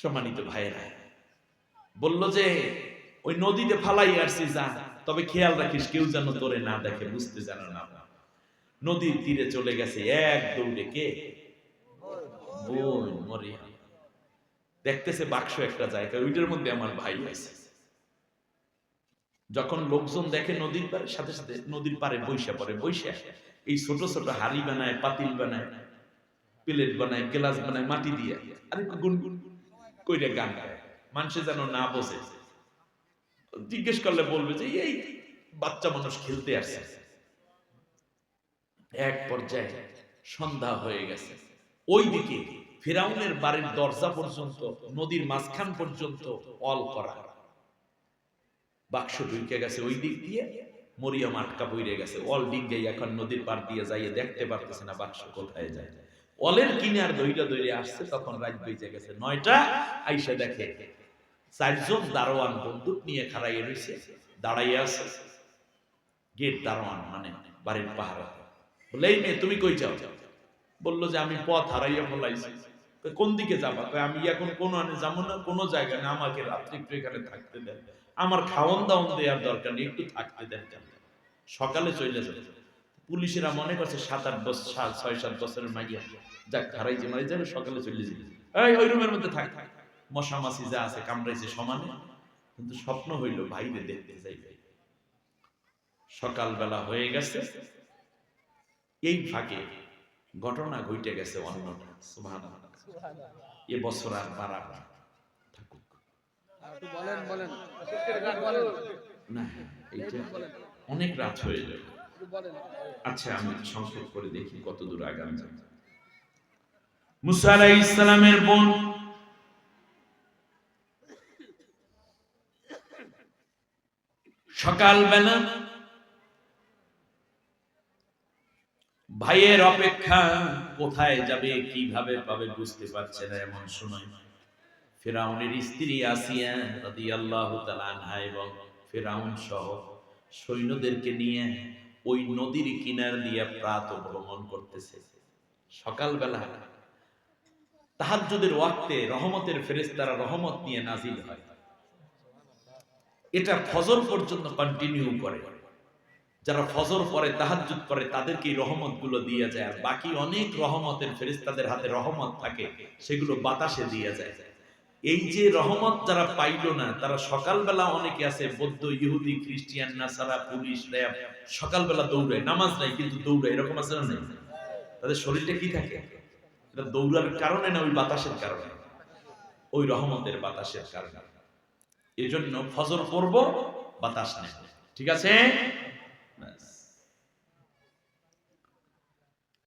সম্মানিত ভাইয়েরা, বলল যে, ওই নদীতে ফালাই আসছি যা, তবে খেয়াল রাখিস কেউ যেন তোরে না দেখে, বুঝতে জানো না। নদীর তীরে চলে গেছে এক দৌড়ে কে? দেখতেছে বাক্স একটা জায়গা, ওইটার মধ্যে আমার ভাই আছে যখন লোকজন দেখে নদীর পারে সাথে সাথে নদীর পারে বৈশা পরে বৈশা, এই ছোট ছোট হাড়ি বানায়, পাতিল বানায়, প্লেট বানায়, গ্লাস বানায়, মাটি দিয়ে আর গুনগুন। কইরে গান গায়। মানুষে যেন না বসে জিজ্ঞেস করলে বলবে যে, এই বাচ্চা মানুষ খেলতে আসছে। এক পর্যায়ে সন্ধ্যা হয়ে গেছে। ওই দিকে ফেরাউনের বাড়ির দরজা পর্যন্ত, নদীর মাঝখান পর্যন্ত অল করা। বাক্স ঢুকে গেছে ওই দিক দিয়ে মরিয়ম আটকা পইরে গেছে। অল ডিঙ্গে এখন নদীর পার দিয়ে যাইয়ে দেখতে পারতেছে না বাক্স কোথায় যায়। অলের কিনার দইটা দইরে আসছে, তখন রাত বেজে গেছে নয়টা, আইসা দেখে চারজন দারোয়ান বন্দুক নিয়ে খাড়াইয়ে রয়েছে দাঁড়াইয়ে আছে। গেট দারোয়ান মানে বাড়ির পাহারা। বলে, এই মেয়ে, তুমি কই যাও? বলল যে, আমি পথ হারাইয়া ফলাইছি। কোন দিকে যাবা? আমি এখন কোনো আনে যাব না, কোনো জায়গা না, আমাকে রাত্রি একটু এখানে থাকতে দেন। আমার খাওয়ান দাওয়ান দেওয়ার দরকার নেই, একটু থাকতে দেন সকালে চলে যাবে। পুলিশেরা মনে করছে সাত আট বছর ছয় সাত বছরের মাইয়া। যাক হারাইছে মারি যাবে সকালে চলে যাবে। এই ওই রুমের মধ্যে থাক। মশা মাছি যা আছে কামড়াইছে সমানে কিন্তু স্বপ্ন হইল ভাইরে দেখতে যাইবে। সকালবেলা হয়ে গেছে। এই ফাঁকে ঘটনা ঘটে গেছে অন্যটা। সুবহানাল্লাহ। এ বছর আর বাড়া থাকুক। বলেন। বলেন। না এইটা অনেক রাত হয়ে যাবে। আচ্ছা আমি সংক্ষেপ করে দেখি কত দূর আগাম মুসা আলাইহিস ইসলামের বোন। সকালবেলা ভাইয়ের অপেক্ষা কোথায় যাবে, কীভাবে পাবে বুঝতে পারছে না এমন সময়। ফেরাউনের স্ত্রী আসিয়া রাদিয়াল্লাহু তাআলা এবং ফেরাউন সহ সৈন্যদেরকে নিয়ে ওই নদীর কিনার দিয়ে প্রাত ভ্রমণ করতেছে। সকালবেলা তাহাজ্জুদের ওয়াক্তে রহমতের ফেরেশতারা রহমত নিয়ে নাজিল হয়। এটা ফজর পর্যন্ত কন্টিনিউ করে। যারা ফজর পরে তাহাজ্জুদ করে তাদেরকে রহমতগুলো দিয়ে যায়। আর বাকি অনেক রহমতের ফেরেশতাদের হাতে রহমত থাকে, সেগুলো বাতাসে দিয়ে যায়। এই যে রহমত যারা পাইল না, তারা সকালবেলা অনেকে আছে, বৌদ্ধ, ইহুদি, খ্রিস্টিয়ান, নাসারা, পুলিশ, র্যাব, সকালবেলা দৌড়ায়, নামাজ নাই কিন্তু দৌড়ায়, এরকম আছে না তাদের শরীরটা কি থাকে? এটা দৌড়ার কারণে না ওই বাতাসের কারণে? ওই রহমতের বাতাসের কারণে। এই জন্য ফজর পড়ব, বাতাস নেই ঠিক আছে।